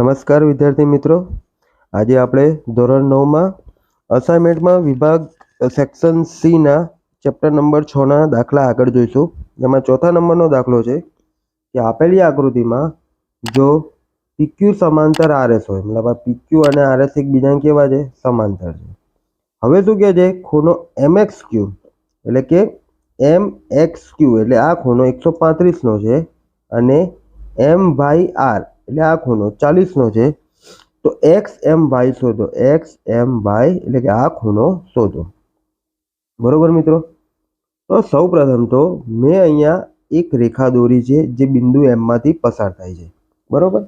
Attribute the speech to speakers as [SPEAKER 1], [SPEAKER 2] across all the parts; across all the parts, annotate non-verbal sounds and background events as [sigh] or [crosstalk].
[SPEAKER 1] નમસ્કાર વિદ્યાર્થી મિત્રો. આજે આપણે ધોરણ નવમાં અસાઇનમેન્ટમાં વિભાગ સેક્શન સીના ચેપ્ટર નંબર છના દાખલા આગળ જોઈશું. જેમાં ચોથા નંબરનો દાખલો છે કે આપેલી આકૃતિમાં જો પીક્યુ સમાંતર આરએસ હોય, મતલબ આ પીક્યુ અને આરએસ એકબીજાને કેવા છે? સમાંતર છે. હવે શું કહે છે? ખૂણો એમએક્સ ક્યુ એટલે કે એમ એક્સ ક્યુ એટલે આ ખૂણો એકસો પાંત્રીસનો છે અને એમ વાય આર એટલે આ ખૂણો ચાલીસનો છે. તો એક્સ એમ વાય શોધો. એક્સ એમ વાય એટલે કે આ ખૂણો શોધો. બરોબર મિત્રો? તો સૌ પ્રથમ તો મેં અહીંયા એક રેખા દોરી છે જે બિંદુ એમમાંથી પસાર થાય છે. બરોબર?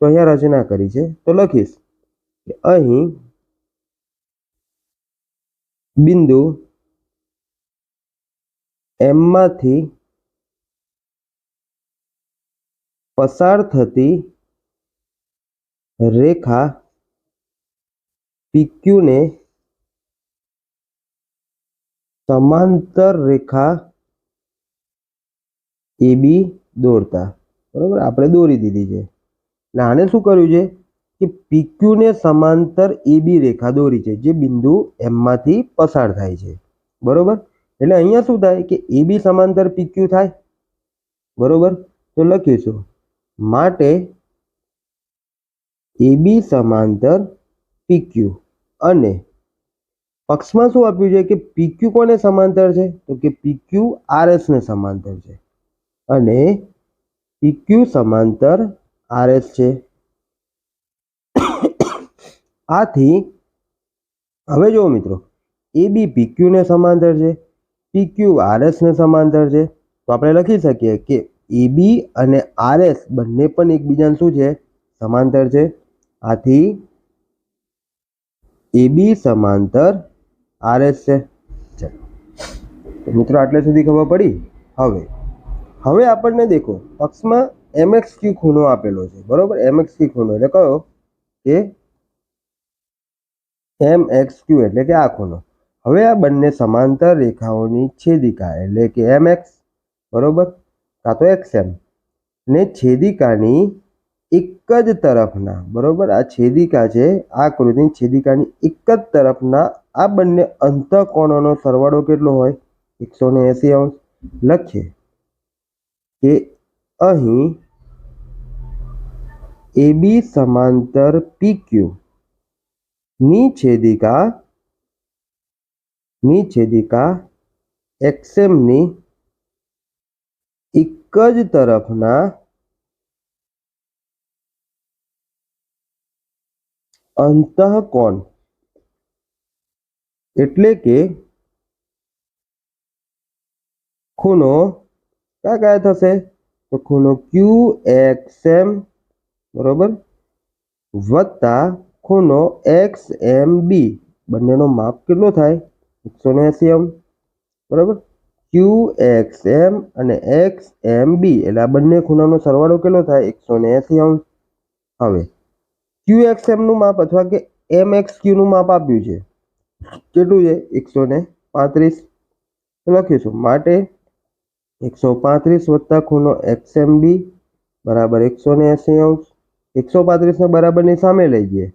[SPEAKER 1] તો અહીંયા રચના કરી છે. તો લખીશ કે અહીં બિંદુ એમમાંથી પસાર થતી રેખા પીક્યુને સમાંતર રેખા એબી દોરતા. બરાબર? આપણે દોરી દીધી છે. એટલે આને શું કર્યું છે? કે પીક્યુને સમાંતર એબી રેખા દોરી છે, જે બિંદુ એમમાંથી પસાર થાય છે. બરોબર? એટલે અહીંયા શું થાય કે એબી સમાંતર પીક્યુ થાય. બરોબર? તો લખીશું. માટે એબી સમાંતર પીક્યુ અને પક્ષમાં શું આપ્યું છે કે પીક્યુ કોને સમાંતર છે? તો કે પીક્યુ આરએસ ને સમાંતર છે. અને પીક્યુ સમાંતર આરએસ છે. આથી હવે જુઓ મિત્રો, એ બી પીક્યુ ને સમાંતર છે પીક્યુ આરએસ ને સમાંતર છે. તો આપણે લખી શકીએ કે એબી અને આરએસ બંને પણ એકબીજાને શું છે? સમાંતર છે. આથી એબી સમાંતર આરએસ છે. ચાલો. મિત્રો આટલે સુધી ખબર પડી? હવે. હવે આપણને દેખો પક્ષમાં એમએક્સ ક્યુ ખૂણો આપેલો છે. બરોબર? એમએક્સ ક્યુ ખૂણો. એટલે કયો? કે એમ એક્સ ક્યુ, એટલે કે આ ખૂણો. હવે આ બંને સમાંતર રેખાઓની છેદિકા, એટલે કે એમ એક્સ. બરોબર? કાં તો એક્સ એમ. ને છેદિકાની એક જ તરફના, બરોબર? આ છેદિકા છે, આ આકૃતિની છેદિકાની એક જ તરફના, આ બંને અંતકોણોનો સરવાળો કેટલો હોય? એકસો ને એંસી અંશ. લખીએ કે અહીં એબી સમાંતર પીક્યુ ની છેદિકા ની છેદિકા એક્સએમની એક જ તરફના અંતઃકોણ એટલે કે ખૂણો કયા કયા થશે? તો ખૂણો ક્યુ એક્સ એમ બરોબર? વત્તા ખૂણો એક્સ એમ બી બંનેનો માપ કેટલો થાય? એકસો ને એંસી એમ, બરોબર? ક્યુ એક્સ એમ અને એક્સ એમ બી એટલે આ બંને ખૂણાનો સરવાળો કેટલો થાય? એકસો ને એંસી અંશ હવે ક્યુ એક્સ માપ અથવા કે એમ એક્સ ક્યુનું માપ આપ્યું છે. કેટલું છે? એકસો ને પાંત્રીસ. લખીશું. માટે એકસો પાંત્રીસ વત્તા ખૂણો એક્સ એમ બી બરાબર એકસો ને એંસી અંશ. એકસો પાંત્રીસને બરાબરની સામે લઈ જઈએ.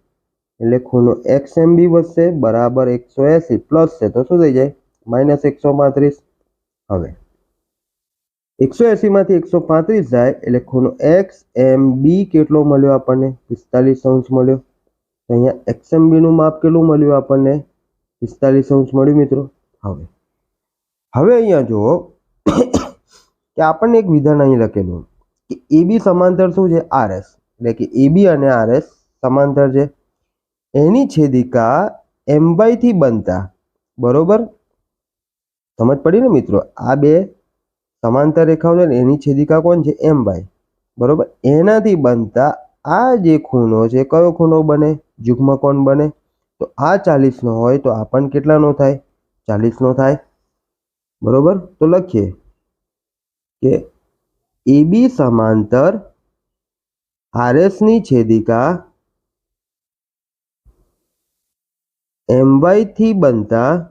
[SPEAKER 1] એટલે ખૂણો એક્સ વધશે બરાબર એકસો એંસી પ્લસ છે. તો શું થઈ જાય? માઇનસ એકસો પાંત્રીસ. હવે એકસો એંસીમાંથી એકસો પાંત્રીસ જાય એટલે ખૂણો એક્સ એમ બી કેટલો મળ્યો આપણને? પિસ્તાલીસ અંશ મળ્યો. તો અહીંયા એક્સ એમ બીનું માપ કેટલું મળ્યું આપણને? પિસ્તાલીસ અંશ મળ્યું મિત્રો. હવે હવે અહીંયા જુઓ કે આપણને એક વિધાન અહીં લખેલું કે એ બી સમાંતર શું છે? આર એસ એટલે કે એ બી અને આરએસ સમાંતર છે. એની છેદિકા એમ બાયથી બનતા. બરોબર? સમજ પડી ને મિત્રો? આ બે સમાંતર રેખાઓ છે ને, એની છેદિકા કોણ છે? એમ વાય બરોબર? એનાથી બનતા આ જે ખૂણો છે, કયો ખૂણો બને? યુગ્મ કોણ બને. તો આ ચાલીસનો હોય તો આ પણ કેટલાનો થાય? ચાલીસનો થાય. બરોબર? તો લખીએ કે એ બી સમાંતર આરએસની છેદિકા એમ થી બનતા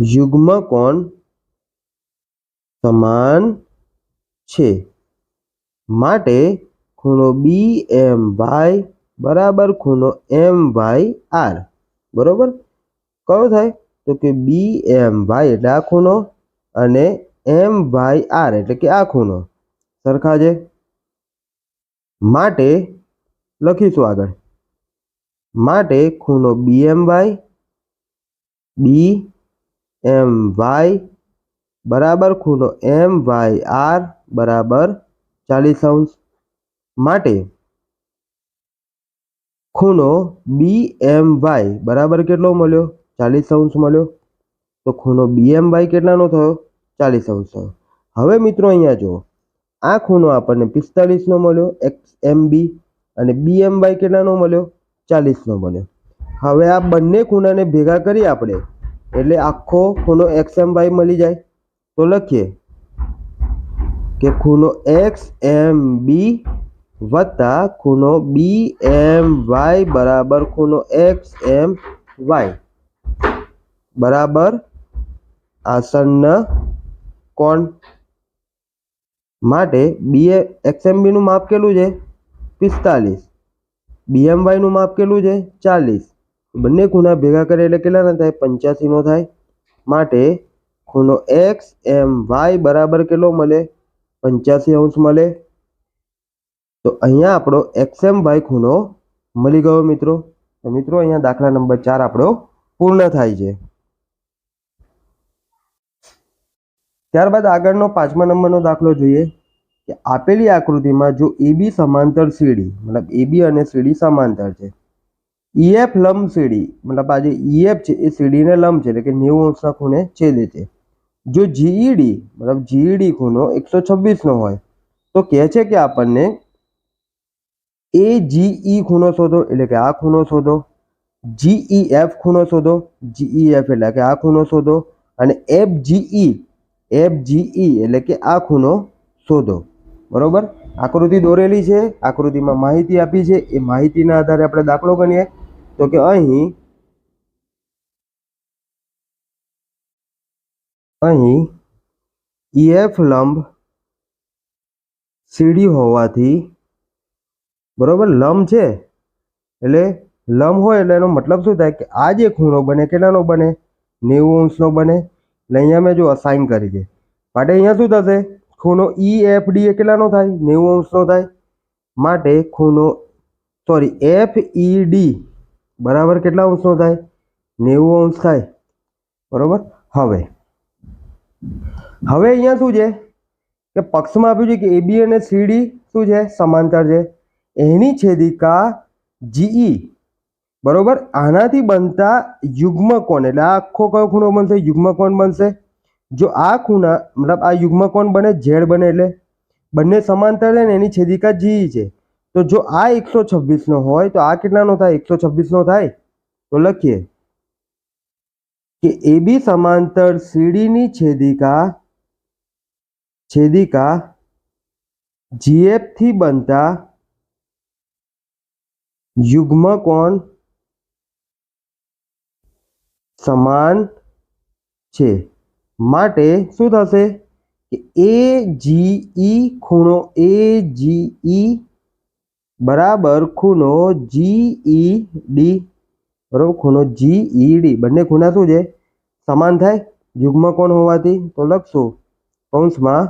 [SPEAKER 1] યુગ્મ કોણ સમાન છે? માટે ખૂણો બી એમ વાય બરાબર ખૂણો એમ વાય આર બરોબર? કયો થાય? તો કે બી એમ વાય એટલે આ ખૂણો અને એમ વાય આર એટલે કે આ ખૂણો. સરખા છે? માટે લખીશું આગળ. માટે ખૂણો બી એમ વાય બી એમ વાય બરાબર ખૂણો એમ વાય આર બરાબર ચાલીસ અંશ માટે ખૂણો બી એમ વાય બરાબર કેટલો મળ્યો? ચાલીસ અંશ મળ્યો. તો ખૂણો બી એમ વાય કેટલાનો થયો? ચાલીસ અંશ. થયો હવે મિત્રો અહીંયા જુઓ. આ ખૂણો આપણને પિસ્તાલીસનો મળ્યો, એક્સ એમ બી અને બી એમ વાય કેટલાનો મળ્યો? ચાલીસનો મળ્યો. હવે આ બંને ખૂણાને ભેગા કરી આપણે. એટલે આખો ખૂણો એક્સ એમ વાય મળી જાય. તો લખીએ કે ખૂણો એક્સ એમ બી વત્તા ખૂણો બી એમ વાય બરાબર ખૂણો એક્સ એમ વાય બરાબર? આસન્ન કોણ? માટે બી એક્સ એમ બીનું માપ કેટલું છે? પિસ્તાલીસ. બી એમ વાયનું માપ કેટલું છે? ચાલીસ. બંને ખૂણા ભેગા કરે એટલે કેટલાના થાય? પંચ્યાસીનો થાય. માટે ખૂણો એક્સ એમ વાય બરાબર કેટલો મળે? પંચ્યાસી અંશ મળે. તો અહીંયા આપણો એક્સ એમ વાય ખૂણો મળી ગયો મિત્રો. તો મિત્રો અહીંયા દાખલા નંબર ચાર આપણો પૂર્ણ થાય છે. ત્યારબાદ આગળનો પાંચમા નંબરનો દાખલો જોઈએ. કે આપેલી આકૃતિમાં જો એબી સમાંતર સીડી, મતલબ એબી અને સીડી સમાંતર છે. ઈએફ લંબ સીડી, મતલબ આ જે ઈએફ છે, એ સીડીને લંબ છે, એટલે કે નેવું અંશના ખૂણે છેદે છે. જો જીઈડી, મતલબ જીઈડી ખૂણો એકસો છવ્વીસનો હોય, તો કહે છે કે આપણને એ જીઈ ખૂણો શોધો, એટલે કે આ ખૂણો શોધો, જીઈએફ ખૂણો શોધો, જીઈએફ એટલે કે આ ખૂણો શોધો, અને એફ જીઈ એફ જીઈ એટલે કે આ ખૂણો શોધો. બરોબર? આકૃતિ દોરેલી છે, આકૃતિમાં માહિતી આપી છે, એ માહિતીના આધારે આપણે દાખલો ગણીએ. તો કે અહીં અહીં ઈએફ લંબ સીડી હોવાથી બરોબર લંબ છે એટલે લંબ હોય એટલે એનો મતલબ શું થાય કે આ જે ખૂણો બને કેટલાનો બને નેવું અંશનો બને એટલે અહીંયા મેં જો અસાઇન કરી છે માટે અહીંયા શું થશે ખૂણો ઈ એફ ડી એ કેટલાનો થાય નેવું અંશનો થાય માટે ખૂણો સોરી એફ ઈ ડી બરાબર કેટલા અંશનો થાય? નેવું અંશ થાય. બરાબર? હવે. હવે અહીંયા શું છે? કે પક્ષમાં આપ્યું છે કે એબી અને સીડી શું છે? સમાંતર છે. એની છેદિકા જીઈ બરોબર? આનાથી બનતા યુગ્મ કોણ એટલે આ આખો કયો ખૂણો બનશે? યુગ્મકોણ બનશે. જો આ ખૂણા, મતલબ આ યુગ્મ કોણ બને, ઝેડ બને એટલે. બંને સમાંતર છે ને એની છેદિકા જીઈ છે. તો જો આ એકસો છવ્વીસનો હોય, તો આ કેટલાનો થાય? એકસો છવ્વીસનો થાય? તો લખીએ. કે એબી સમાંતર સીડીની છેદિકા છેદિકા જીએફથી બનતા યુગ્મ કોણ સમાન છે. માટે શું થશે? કે એ જીઈ ખૂણો એ જીઈ બરાબર ખૂણો જીઈ ડી બરાબર ખૂણો જીઈ ડી બંને ખૂણા શું છે? સમાન થાય? યુગ્મ કોણ હોવાથી? તો લખશું. કૌંસમાં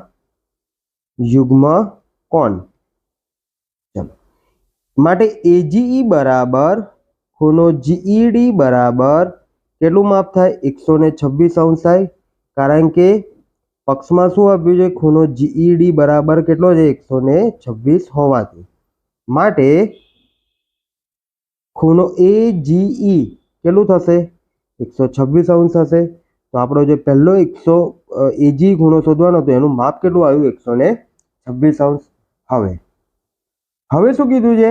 [SPEAKER 1] યુગ્મ કોણ ચલો. માટે એજીઈ બરાબર, ખૂણો જીઈડી બરાબર કેટલું માપ થાય? એકસો ને છવ્વીસ અંશ થાય. કારણ કે પક્ષમાં શું આપ્યું છે? ખૂણો જીઈડી બરાબર કેટલો છે? એકસો ને છવ્વીસ હોવાથી. માટે ખૂણો એ જીઈ કેટલું થશે? એકસો છવ્વીસ અંશ હશે. તો આપણો જે પહેલો એકસો એજી ખૂણો શોધવાનો હતો, એનું માપ કેટલું આવ્યું? એકસો ને છવ્વીસ અંશ. હવે હવે શું કીધું છે?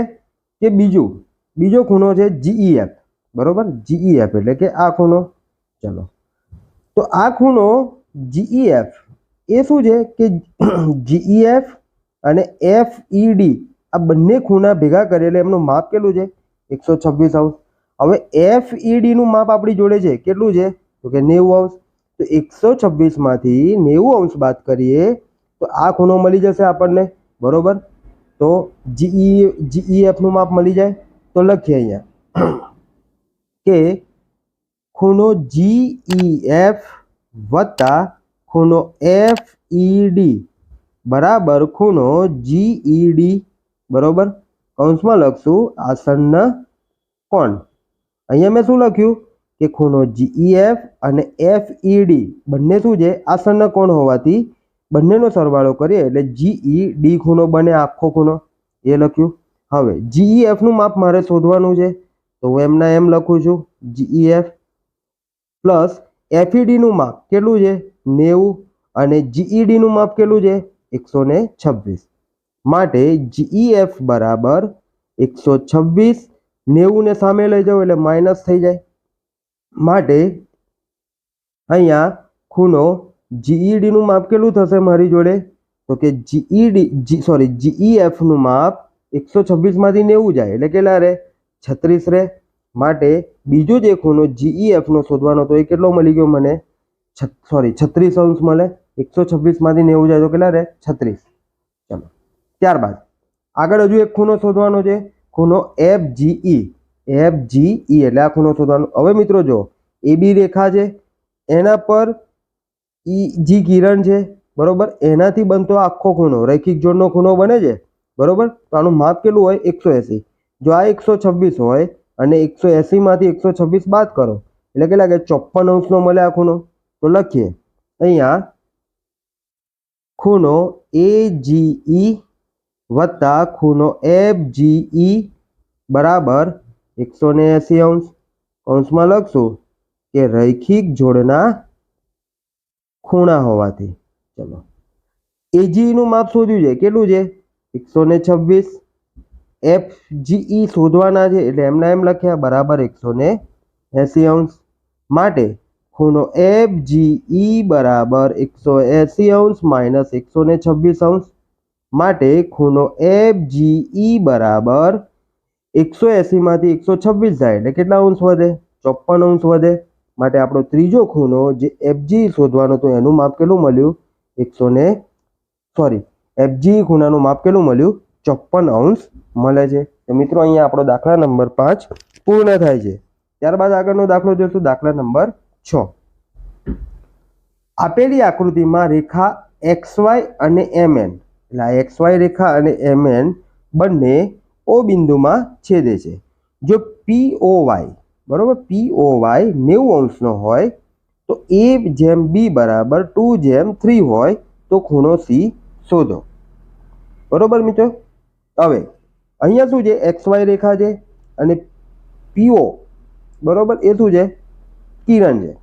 [SPEAKER 1] કે બીજું, બીજો ખૂણો છે જીઈએફ બરોબર? જીઈએફ એટલે કે આ ખૂણો. ચલો. તો આ ખૂણો જીઈએફ એ શું છે? કે જીઈએફ અને એફ ડી આ બંને ખૂણા ભેગા કરે એમનું માપ કેટલું છે? એકસો છવ્વીસ અંશ હવે એફનું માપ આપણી જોડે છે, કેટલું છે? તો કે નેવું અંશ તો એકસો છવ્વીસમાંથી નેવું અંશ બાદ કરીએ, તો આ ખૂણો મળી જશે આપણને, બરોબર? તો જીઈ જીઈએફનું માપ મળી જાય. તો લખીએ અહીંયા [clears throat] કે ખૂણો જીઈએફ વત્તા ખૂણો એફ ડી બરાબર ખૂણો જીઈડી બરોબર? કૌંસમાં લખશું આસન્ન કોણ? અહીંયા મેં શું લખ્યું? કે ખૂણો જીઈએફ અને એફ ઈડી બંને શું છે? આસન્ન કોણ હોવાથી બંનેનો સરવાળો કરીએ એટલે જીઈ ડી ખૂણો બને આખો ખૂણો. એ લખ્યું. હવે જીઈએફનું માપ મારે શોધવાનું છે. તો હું એમના એમ લખું છું. જીઈએફ પ્લસ એફઈડીનું માપ કેટલું છે? નેવું. અને જીઈડીનું માપ કેટલું છે? એકસો ને છવ્વીસ. માટે જીઈએફ બરાબર એકસો છવ્વીસ નેવું ને સામે લઈ જાઓ એટલે માઇનસ થઈ જાય. માટે અહીંયા ખૂણો જીઈડીનું માપ કેટલું થશે મારી જોડે? તો કે જીઈડી જી સોરી જીઈએફનું માપ એકસો છવ્વીસમાંથી નેવું જાય એટલે કેટલા રહે? છત્રીસ રહે. માટે બીજો જે ખૂણો જીઈએફનો શોધવાનો તો એ કેટલો મળી ગયો મને? સોરી છત્રીસ અંશ મળે. એકસો છવ્વીસમાંથી નેવું જાય તો કેટલા રહે? છત્રીસ. ત્યારબાદ આગળ હજુ એક ખૂણો શોધવાનો છે, ખૂણો એફ જીઈ એફ જીઈ એટલે આ ખૂણો શોધવાનો. હવે મિત્રો જો એ બી રેખા છે, એના પર ઈ જી કિરણ છે, બરોબર? એનાથી બનતો આખો ખૂણો, રૈખિક જોડનો ખૂણો બને છે, બરોબર? તો આનું માપ કેટલું હોય? એકસો એસી. જો આ એકસો છવ્વીસ હોય અને એકસો એંસીમાંથી એકસો છવ્વીસ બાદ કરો, એટલે કે ચોપ્પન અંશનો મળે આ ખૂણો. તો લખીએ, અહીંયા ખૂણો એ જીઈ વત્તા ખૂણો એફ જીઈ બરાબર એકસો ને એસી અંશ. અંશમાં લખશું કે રૈખિક જોડના ખૂણા હોવાથી. ચલો. એજીઈનું માપ શોધ્યું છે. કેટલું છે? એકસો ને છવ્વીસ. એફ જીઈ શોધવાના છે એટલે એમના એમ લખ્યા બરાબર એકસો ને એસી અંશ. માટે ખૂણો એફ જીઈ બરાબર એકસો એસી અંશ માઇનસ એકસો ને છવ્વીસ અંશ. માટે ખૂણો એફ જી ઈ બરાબર એકસો એંસીમાંથી એકસો છવ્વીસ થાય એટલે કેટલા અંશ વધે? ચોપન અંશ વધે. માટે આપણો ત્રીજો ખૂણો જે એફજી શોધવાનો હતો એનું માપ કેટલું મળ્યું? એકસો ને સોરી એફજી ખૂણાનું માપ કેટલું મળ્યું? ચોપન અંશ મળે છે. તો મિત્રો, અહીંયા આપણો દાખલા નંબર પાંચ પૂર્ણ થાય છે. ત્યારબાદ આગળનો દાખલો જોઈશું દાખલા નંબર છ. આપેલી આકૃતિમાં રેખા એક્સ વાય અને એમ એન એટલે આ એક્સ વાય રેખા અને એમ એન બંને ઓ બિંદુમાં છેદે છે. જો પી ઓ વાય, બરાબર? પી ઓ વાય નેવું અંશનો હોય, તો એ જેમ બી બરાબર ટુ જેમ થ્રી હોય, તો ખૂણો સી શોધો. બરાબર મિત્રો? હવે, અહીંયા શું છે? એક્સ વાય રેખા છે અને પીઓ બરાબર? એ શું છે? કિરણ છે.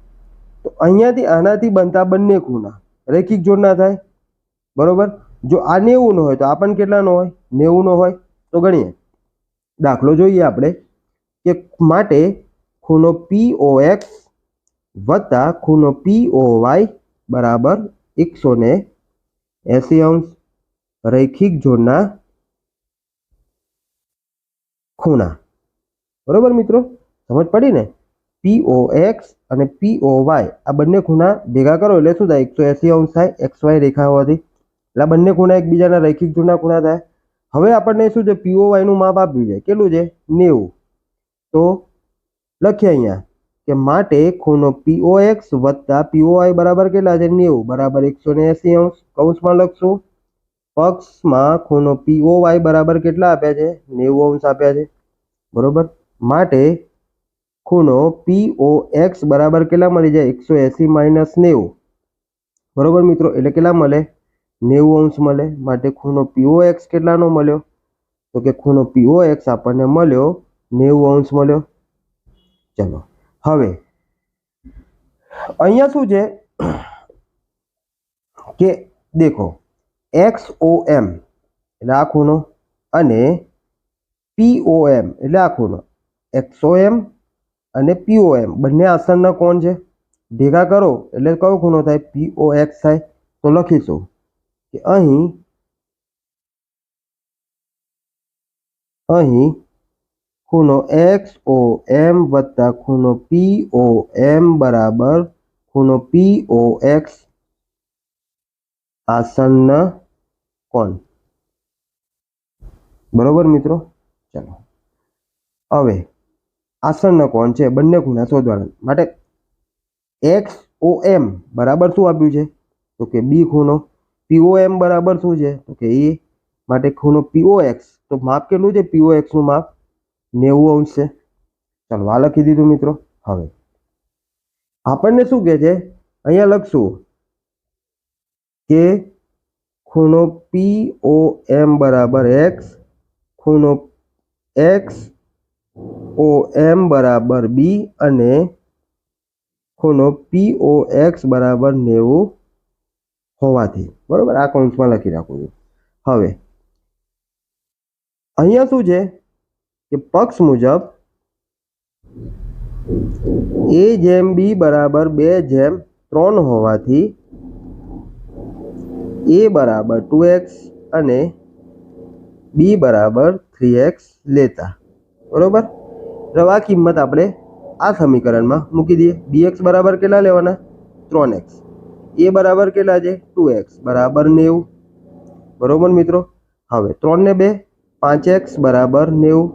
[SPEAKER 1] તો અહીંયાથી આનાથી બનતા બંને ખૂણા રૈખિક જોડના થાય, બરોબર? જો આ નેવું હોય તો આ પણ કેટલાનો હોય? નેવુંનો હોય? તો ગણીએ. દાખલો જોઈએ આપણે કે માટે ખૂણો પી ઓ એક્સ વત્તા ખૂણો પી ઓ વાય બરાબર એકસો ને એસી અંશ રૈખિક જોડના ખૂણા. બરોબર મિત્રો? સમજ પડી ને? પી ઓ એક્સ અને પી ઓ વાય આ બંને ખૂણા ભેગા કરો એટલે શું થાય? એકસો એસી અંશ થાય, એક્સ વાય રેખા હોવાથી. એટલે બંને ખૂણા એકબીજાના રૈખિક જૂના ખૂણા થાય. હવે આપણને શું છે? પીઓવાયનું માપ આપ્યું છે. કેટલું છે? નેવું. તો લખીએ અહીંયા કે માટે ખૂણો પીઓ એક્સ વત્તા પીઓઆઈ બરાબર કેટલા છે? નેવું. બરાબર એકસો ને એસી અંશ. કૌંસમાં લખશું. પક્ષમાં ખૂણો પીઓ વાય બરાબર કેટલા આપ્યા છે? નેવું અંશ આપ્યા છે. બરોબર? માટે ખૂણો પીઓ એક્સ બરાબર કેટલા મળી જાય? એકસો એસી માઇનસ નેવું. બરોબર મિત્રો? એટલે કેટલા મળે? નેવું અંશ મળે. માટે ખૂણો પીઓ એક્સ કેટલાનો મળ્યો? તો કે ખૂણો પીઓ એક્સ આપણને મળ્યો નેવું અંશ મળ્યો. ચલો. હવે, અહીંયા શું છે? કે દેખો એક્સ ઓ એમ એટલે આ ખૂણો અને પી ઓ એમ એટલે આ ખૂણો. એક્સો એમ અને પીઓ એમ બંને આસનના કોણ છે? ભેગા કરો. એટલે કયો ખૂણો થાય? પી ઓ એક્સ થાય. તો લખીશું. કે અહીં અહીં ખૂણો એક્સ ઓ એમ વત્તા ખૂણો પી ઓ એમ બરાબર ખૂણો પી ઓ એક્સ આસન્ન કોણ? બરોબર મિત્રો? ચાલો. હવે, આસનના કોણ છે? બંને ખૂણા શોધવાના. માટે એક્સ ઓ એમ બરાબર શું આપ્યું છે? તો કે બી ખૂણો. પીઓ એમ બરાબર શું છે? તો કે એ માટે ખૂણો પીઓ એક્સ તો માપ કેટલું છે? પીઓ એક્સનું માપ નેવું અંશ છે. ચાલો, આ લખી દીધું મિત્રો. હવે આપણને શું કહે છે? અહીંયા લખશું કે ખૂણો પી ઓ એમ બરાબર એક્સ ખૂણો એક્સ ઓ એમ બરાબર બી અને ખૂણો પી ઓ એક્સ બરાબર નેવું હોવાથી. બરાબર? આ કૌંસમાં લખી રાખું છું. હવે, અહીંયા શું છે? કે પક્ષ મુજબ એ જેમ બી બરાબર બે જેમ ત્રણ હોવાથી એ બરાબર ટુ એક્સ અને બી બરાબર થ્રી એક્સ લેતા. બરોબર? આ કિંમત આપણે આ સમીકરણમાં મૂકી દઈએ. બી એક્સ બરાબર કેટલા લેવાના? ત્રણ એક્સ. એ બરાબર કેટલા છે? ટુ એક્સ બરાબર નેવું. બરોબર મિત્રો? હવે ત્રણ ને બે પાંચ એક્સ બરાબર નેવું.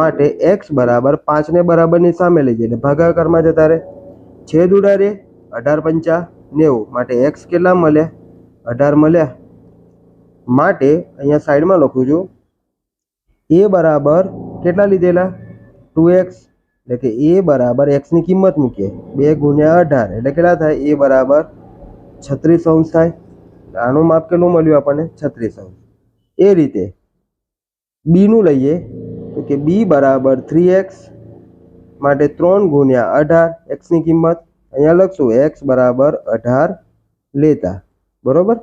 [SPEAKER 1] માટે એક્સ બરાબર પાંચને બરાબરની સામે લઈ જઈએ એટલે ભાગાકારમાં જતા રહે. છેદ ઉડાડે અઢાર પંચા નેવું. માટે એક્સ કેટલા મળ્યા અઢાર મળ્યા. માટે અહીંયા સાઈડમાં લખું છું. એ બરાબર કેટલા લીધેલા? ટુ એક્સ એટલે કે એ બરાબર એક્સની કિંમત મૂકીએ. બે ગુણ્યા અઢાર. એટલે કેટલા થાય? એ બરાબર છત્રીસ અંશ થાય. આનું માપ કેટલું મળ્યું આપણને? છત્રીસ અંશ. એ રીતે બીનું લઈએ તો કે બી બરાબર થ્રી એક્સ માટે ત્રણ ગુણ્યા અઢાર. એક્સની કિંમત અહીંયા લખશું. એક્સ બરાબર અઢાર લેતા. બરોબર?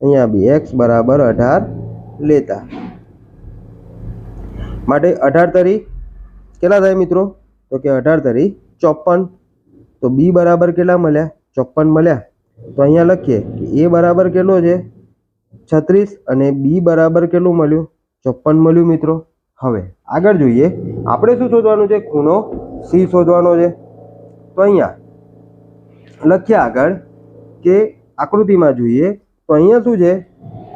[SPEAKER 1] અહીંયા બી એક્સ બરાબર અઢાર લેતા. માટે અઢાર તરી કેટલા થાય મિત્રો? તો કે અઢાર તરી ચોપન. તો બી બરાબર કેટલા મળ્યા? ચોપન મળ્યા. તો અહીંયા લખીએ કે એ બરાબર કેટલો છે? છત્રીસ અને બી બરાબર કેટલું મળ્યું? ચોપન મળ્યું મિત્રો. હવે આગળ જોઈએ. આપણે શું શોધવાનું છે? ખૂણો સી શોધવાનો છે. તો અહીંયા લખ્યા આગળ કે આકૃતિમાં જોઈએ તો અહીંયા શું છે?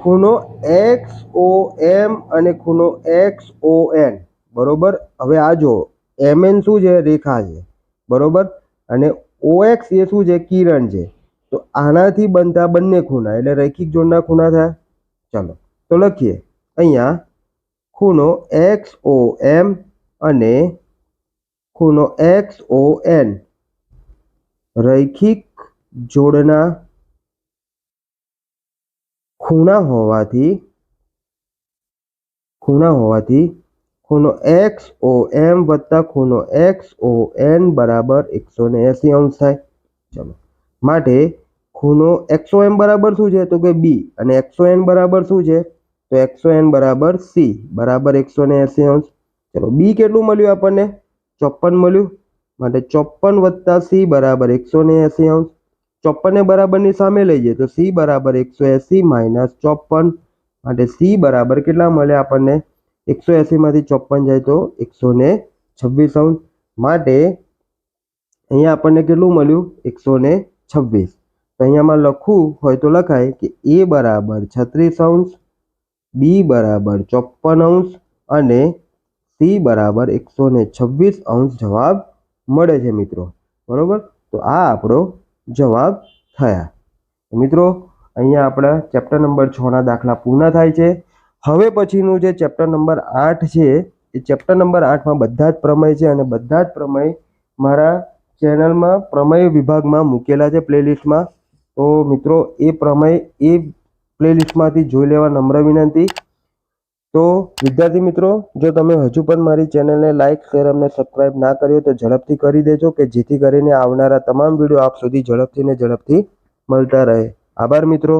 [SPEAKER 1] ખૂણો એક્સ ઓ એમ અને ખૂણો એક્સ ઓ એન બરોબર? હવે આ જો એમ એન શું છે? રેખા છે. બરોબર? અને ઓ એક્સ એ શું છે? કિરણ છે. તો આનાથી બનતા બંને ખૂણા, એટલે રૈખિક જોડના ખૂણા થાય. ચાલો, તો લખીએ. અહીંયા ખૂણો એક્સ ઓ એમ અને ખૂણો એક્સ ઓ એન. રૈખિક જોડના ખૂણા હોવાથી ખૂણા હોવાથી ખૂણો એક્સ ઓ એમ વત્તા ખૂણો એક્સ ઓ એન બરાબર એકસો ને એંસી અંશ થાય. ચલો, માટે ખૂણો એકસો એમ બરાબર શું છે? તો કે બી. અને એકસો એન બરાબર શું છે? તો એકસો એન બરાબર સી. બરાબર એકસો ને એંસી અંશ. ચલો, બી કેટલું મળ્યું આપણને? ચોપન મળ્યું. માટે ચોપન વત્તા સી બરાબર એકસો ને એંસી અંશ. ચોપનને બરાબરની સામે લઈ જઈએ તો સી બરાબર એકસો એંસી માઇનસ ચોપન માટે સી બરાબર કેટલા મળે આપણને? એકસો એંસીમાંથી ચોપન જાય તો એકસો ને છવ્વીસ અંશ. માટે અહીંયા આપણને કેટલું મળ્યું? એકસો ને છવ્વીસ. તો અહીંયામાં લખવું હોય તો લખાય કે એ બરાબર છત્રીસ અંશ, બી બરાબર ચોપન અંશ અને સી બરાબર એકસો ને છવ્વીસ અંશ જવાબ મળે છે મિત્રો. બરાબર? તો આ આપણો જવાબ થયા. મિત્રો, અહીંયા આપણા ચેપ્ટર નંબર છના દાખલા પૂર્ણ થાય છે. હવે પછીનું જે ચેપ્ટર નંબર આઠ છે, એ ચેપ્ટર નંબર આઠમાં બધા જ પ્રમેય છે અને બધા જ પ્રમેય મારા ચેનલમાં પ્રમેય વિભાગમાં મૂકેલા છે પ્લેલિસ્ટમાં. તો મિત્રો, એ પ્રમેય એ પ્લેલિસ્ટમાંથી જોઈ લેવા નમ્ર વિનંતી. તો વિદ્યાર્થી મિત્રો, જો તમે હજુ પણ મારી ચેનલને લાઇક શેર અને સબસ્ક્રાઈબ ના કર્યો તો ઝડપથી કરી દેજો કે જેથી કરીને આવનારા તમામ વીડિયો આપ સુધી ઝડપથી ને ઝડપથી મળતા રહે. આભાર મિત્રો.